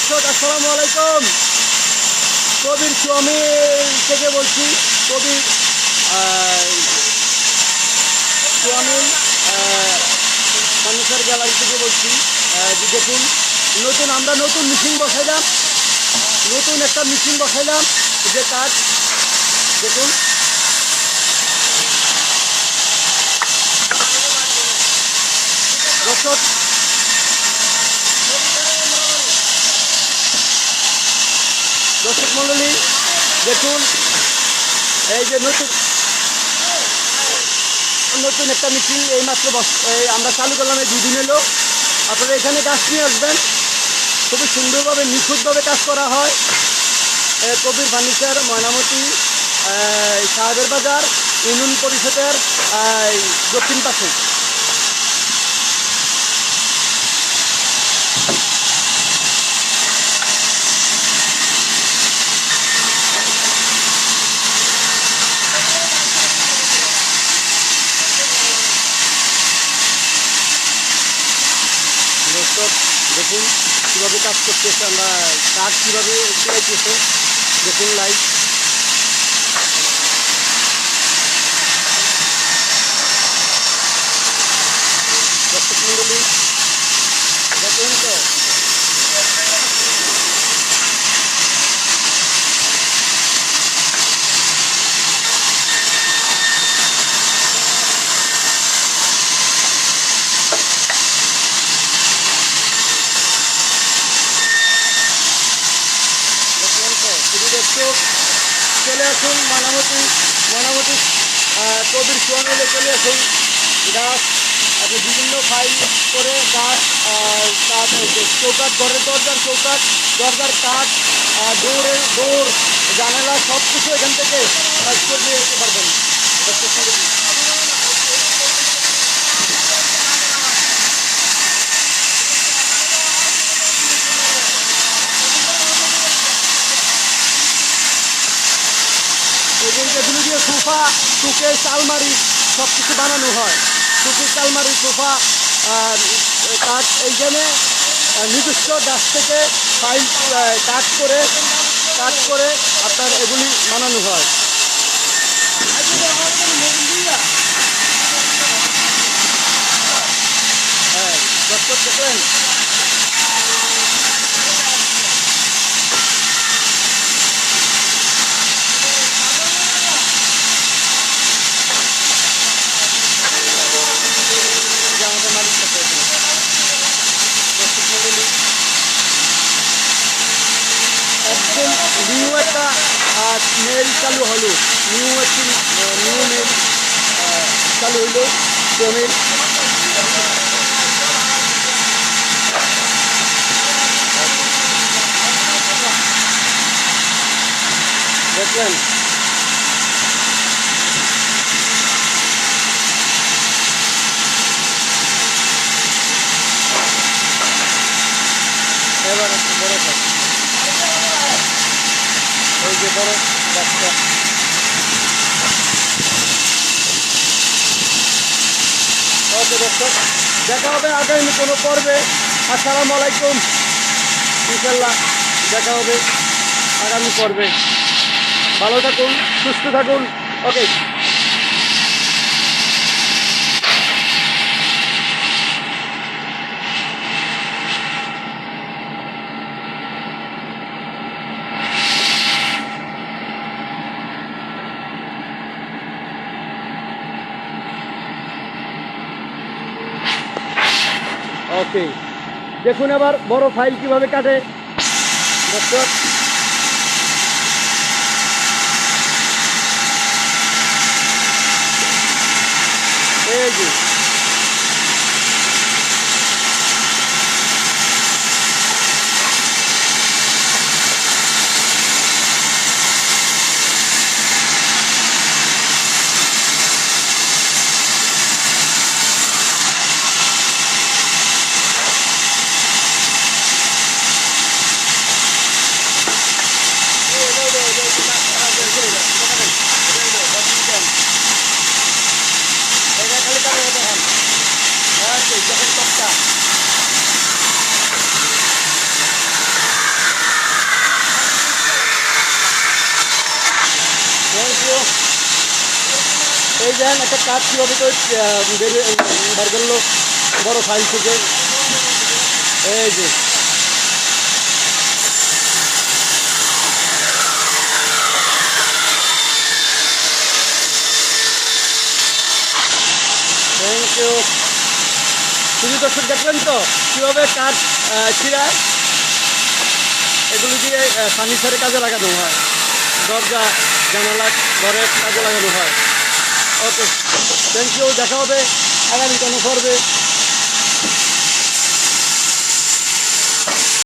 দর্শক, আসসালামু আলাইকুম। কবির স্বামী থেকে বলছি, কবির স্বামী ফার্নিচার গ্যালারি থেকে বলছি দেখুন, নতুন, আমরা নতুন মিটিং বসাইলাম, নতুন একটা মিটিং বসাইলাম, যে কাজ, দেখুন দর্শক দর্শক মণ্ডলী, দেখুন, এই যে নতুন নতুন একটা মিটিং এই মাত্র বস- এই আমরা চালু করলাম এই দুদিন এলো আপনারা এখানে গাছ নিয়ে আসবেন। খুবই সুন্দরভাবে, নিখুঁতভাবে কাজ করা হয়। কবির ফার্নিচার, ময়নামতি সাহেবের বাজার, ইউনিয়ন পরিষদের দক্ষিণ পাশে দর্শক দেখুন কীভাবে কাজ করতেছে আমরা কাজ কীভাবে চাইতেছে দেখুন লাইভ দর্শক মন্ডলী দেখুন তো দেখুন তো শুধু দর্শক চলে আসুন মানামতি মানামতি কবির সোয়ানিলে চলে আসুন। গাছ, আপনি বিভিন্ন ফাইল করে গাছ কাঠ চৌকাঠ, ঘরের দরজার চৌকাঠ, দরজার কাঠ দৌড়ে দৌড়ের দৌড়, জানালা সব কিছু এখান থেকে কাজ করে নিয়ে যেতে পারবেন। দর্শক এগুলো দিয়ে সোফা টুকের আলমারি সব কিছু বানানো হয়। টুকের আলমারি সোফা কাঠ এইখানে নিজস্ব গাছ থেকে ফাইল কাট করে কাট করে আপনার এগুলি বানানো হয়। হ্যাঁ যে আমাদের মালিক সাথে এখানে। দর্শক মণ্ডলী, একদম নিউ একটা মেল চালু হলো নিউ একটি নিউ মেল চালু হইল মেল দেখলেন এবার বড় ওই যে বড়। ওকে দেখা হবে আগামী কোনো পর্বে। আসসালামু আলাইকুম। ইনশাল্লাহ দেখা হবে আগামী পর্বে। ভালো থাকুন, সুস্থ থাকুন। ওকে। ওকে দেখুন আবার বড় ফাইল কীভাবে কাটে। দর্শক এই যে এটা খালি কাটে এই দেখেন একটা কাজ কীভাবে আহ, বেরিয়ে বার করল বড় ফাইল থেকে। এই যে। থ্যাংক ইউ শুধু দর্শক দেখলেন তো কীভাবে কাঠ ছিঁড়ায় এগুলো দিয়ে ফার্নিচারের কাজে লাগানো হয়। দরজা জানালা ঘরের কাজে লাগানো হয়। ওকে থ্যাংক ইউ দেখা হবে আগামী কোনো পর্বে